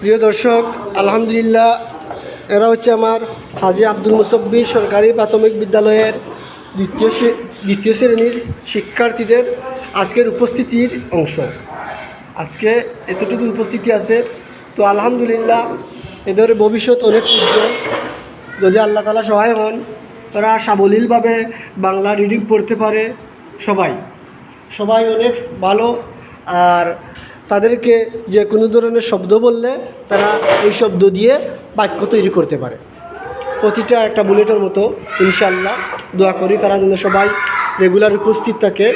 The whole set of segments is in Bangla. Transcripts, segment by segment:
প্রিয় দর্শক, আলহামদুলিল্লাহ, এরা হচ্ছে আমার হাজি আব্দুল মুসব্বির সরকারি প্রাথমিক বিদ্যালয়ের দ্বিতীয় দ্বিতীয় শ্রেণির শিক্ষার্থীদের আজকের উপস্থিতির অংশ। আজকে এতটুকু উপস্থিতি আছে। তো আলহামদুলিল্লাহ, এদের ভবিষ্যৎ অনেক উজ্জ্বল। যদি আল্লাহ তালা সহায় হন, তারা সাবলীলভাবে বাংলা রিডিং পড়তে পারে সবাই। সবাই অনেক ভালো। আর তাদেরকে যে কোনো ধরনের শব্দ বললে তারা এই শব্দ দিয়ে বাক্য তৈরি করতে পারে। প্রতিটা একটা বুলেটের মতো ইনশাল্লাহ দোয়া করি তারা যেন সবাই রেগুলার উপস্থিত থাকে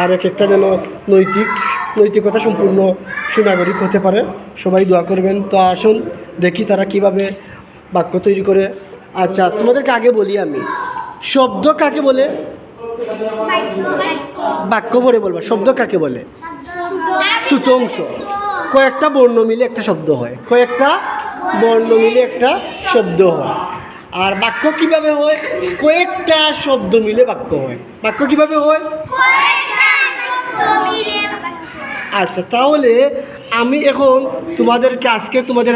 আর এক একটা যেন নৈতিক, নৈতিকতা সম্পূর্ণ সুনাগরিক হতে পারে। সবাই দোয়া করবেন। তো আসুন, দেখি তারা কীভাবে বাক্য তৈরি করে। আচ্ছা তোমাদেরকে আগে বলি আমি, শব্দ কাকে বলে? বাক্য পরে বলবা, শব্দ কাকে বলে? অংশ। কয়েকটা বর্ণ মিলে একটা শব্দ হয়। কয়েকটা বর্ণ মিলে একটা শব্দ হয়। আর বাক্য কীভাবে হয়? কয়েকটা শব্দ মিলে বাক্য হয়। বাক্য কীভাবে হয়? আচ্ছা তাহলে আমি এখন তোমাদেরকে আজকে তোমাদের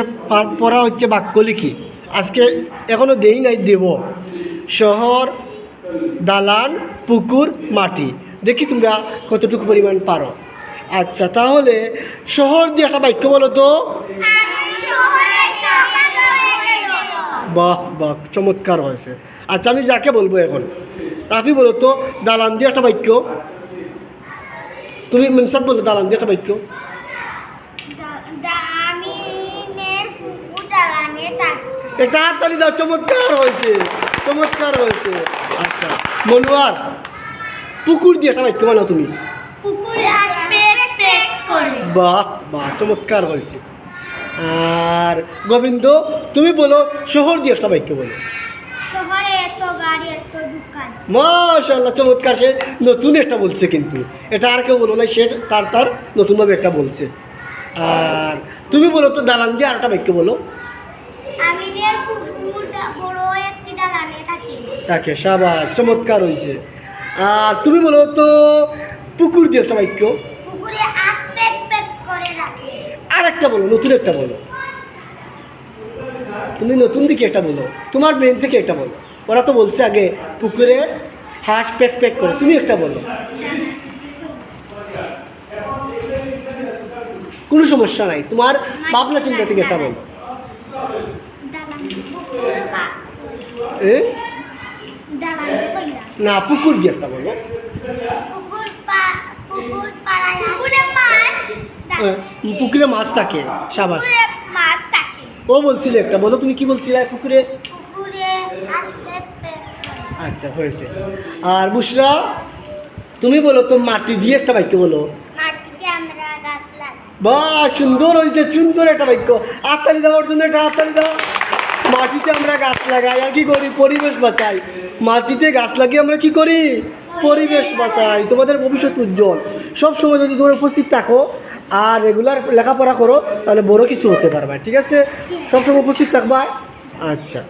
পড়া হচ্ছে বাক্য লিখি। আজকে এখনও দেই নাই, দেব। শহর দালান, পুকুর, মাটি। দেখি তোমরা কতটুকু পরিমাণ পারো। আচ্ছা তাহলে শহর দিয়ে একটা বাক্য বলো তো। বাহ বাহ, চমৎকার হয়েছে। আচ্ছা আমি যাকে বলব এখন? রাফি, বলো তো, দালান দিয়ে একটা বাক্য। তুমি মিনসাদ বলো, দালান দিয়ে একটা বাক্য। এটা হাততালি দাও, চমৎকার হয়েছে চমৎকার হয়েছে। মনোয়ার পুকুর দিয়ে বাক্য বানাও তুমি? বাহ বাহ চমৎকার হয়েছে। আর গোবিন্দ তুমি বলো শহর দিয়ে বাক্য বলো। শহরে এত গাড়ি এত দোকান। মাশাল্লাহ চমৎকার। সে নতুন একটা বলছে কিন্তু। এটা আর কেউ বলো না সে তার তার নতুনভাবে একটা বলছে। আর তুমি বলো তো দালান দিয়ে আরেকটা বাক্য বলো আমিনের ফুফুর দা- বড় একটি দালানে তাকে সাবাস চমৎকার হয়েছে আর তুমি বলো তো পুকুর দিয়ে করে রাখে। আর একটা বলো নতুন একটা বলো। তুমি নতুন দিকে একটা বলো তোমার ব্রেন থেকে একটা বলো। ওরা তো বলছে আগে পুকুরে হাঁস প্যাক প্যাক করে তুমি একটা বলো। কোনো সমস্যা নাই তোমার ভাবনা চিন্তা থেকে একটা বলো। এ? না পুকুর দিয়ে একটা বলো পুকুর মাছ? থাকে থাকে। ও বলছিল একটা বলো তুমি কি বলছিলে পুকুরে? আচ্ছা হয়েছে। আর বুসরা তুমি বলো তো মাটি দিয়ে একটা বাক্য বলো। বা সুন্দর হয়েছে সুন্দর একটা বাক্য। হাততালি দেওয়ার জন্য একটা হাততালি দাও। মাটিতে আমরা গাছ লাগাই, আর কি করি? পরিবেশ বাঁচাই। মাটিতে গাছ লাগিয়ে আমরা কি করি? পরিবেশ বাঁচাই। তোমাদের ভবিষ্যৎ উজ্জ্বল। সব সময় যদি তোমরা উপস্থিত থাকো আর রেগুলার লেখাপড়া করো, তাহলে বড় কিছু হতে পারবে, ঠিক আছে? সবসময় উপস্থিত থাকবা। আচ্ছা।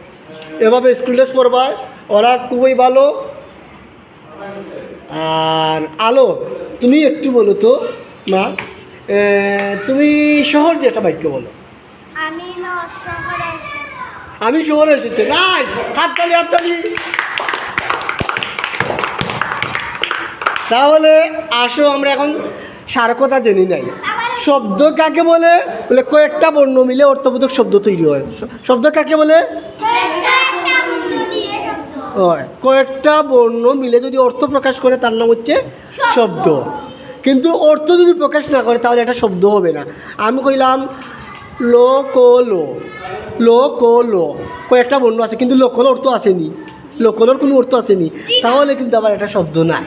এভাবে স্কুল ড্রেস পরবা ওরা খুবই ভালো। আর আলো, তুমি একটু বলো তো, মা। তুমি শহর দিয়ে একটা বাক্য বলো। আমি শহরে আমি শহরে এসেছি। নাইস হাততালি হাততালি! তাহলে আসো, আমরা এখন সারকতা জেনে নাই। শব্দ কাকে বলে? বলে কয়েকটা বর্ণ মিলে অর্থবোধক শব্দ তৈরি হয়। শব্দ কাকে বলে? কয়েকটা বর্ণ মিলে যদি অর্থ প্রকাশ করে, তার নাম হচ্ছে শব্দ। কিন্তু অর্থ যদি প্রকাশ না করে, তাহলে এটা শব্দ হবে না। আমি কইলাম লো কো লো লো কয়েকটা বর্ণ আছে, কিন্তু লোকল অর্থ আসেনি। লোকলর কোনো অর্থ আসেনি। তাহলে কিন্তু আবার একটা শব্দ না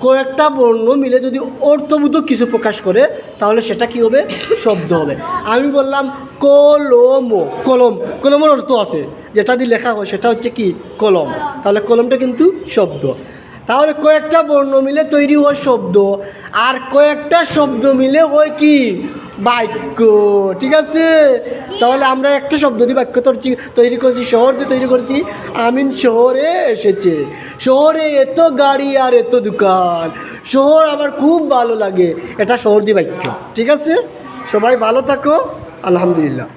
কয়েকটা বর্ণ মিলে যদি অর্থবোধক কিছু প্রকাশ করে, তাহলে সেটা কি হবে? শব্দ হবে। আমি বললাম কলম কলম। কলমের অর্থ আছে। যেটা দিয়ে লেখা হয়, সেটা হচ্ছে কি? কলম। তাহলে কলমটা কিন্তু শব্দ। তাহলে কয়েকটা বর্ণ মিলে তৈরি হয় শব্দ, আর কয়েকটা শব্দ মিলে হয় কি? বাক্য, ঠিক আছে? তাহলে আমরা একটা শব্দ দিয়ে বাক্য তৈরি করেছি, শহর দিয়ে তৈরি করেছি, আমিন শহরে এসেছে। শহরে এত গাড়ি আর এত দোকান, শহর আমার খুব ভালো লাগে। এটা শহর দিয়ে বাক্য, ঠিক আছে? সবাই ভালো থাকো, আলহামদুলিল্লাহ।